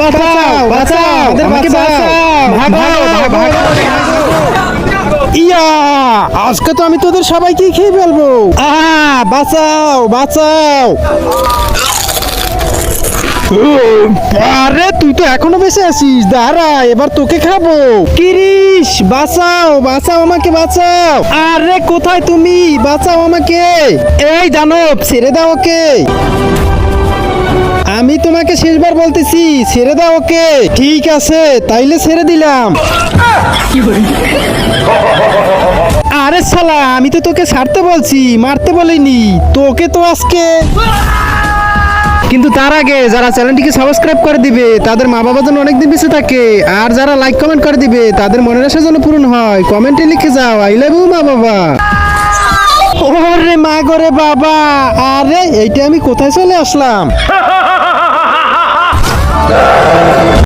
বাঁচাও বাঁচাও আমাকে বাঁচাও। ভাগো ভাগো ইয়া! আজকে তো আমি তোদের সবাইকে খেয়ে ফেলব। বাঁচাও বাঁচাও। আরে তুই তো এখনও বেঁচে আছিস। দাঁড়া এবার তোকে খাব। কিরিশ বাঁচাও বাঁচাও আমাকে বাঁচাও। আরে কোথায় তুমি? বাঁচাও আমাকে। এই দানব ছেড়ে দাও ওকে। তোমাকে শেষবার বলতেছি, ছেড়ে দাও ওকে। ঠিক আছে, তাইলে ছেড়ে দিলাম। আরে শালা, আমি তো তোকে ছাড়তে বলছি, মারতে বলিনি। তোকে তো আজকে কিন্তু তার আগে যারা চ্যানেলটিকে সাবস্ক্রাইব করে দিবে, তাদের মা বাবা যেন অনেকদিন বেঁচে থাকে। আর যারা লাইক কমেন্ট করে দিবে, তাদের মনের আশা যেন পূরণ হয়। কমেন্টে লিখে যাও আই লাভ ইউ মা বাবা ওরে মা গরে বাবা। আরে, এইটা আমি কোথায় চলে আসলাম?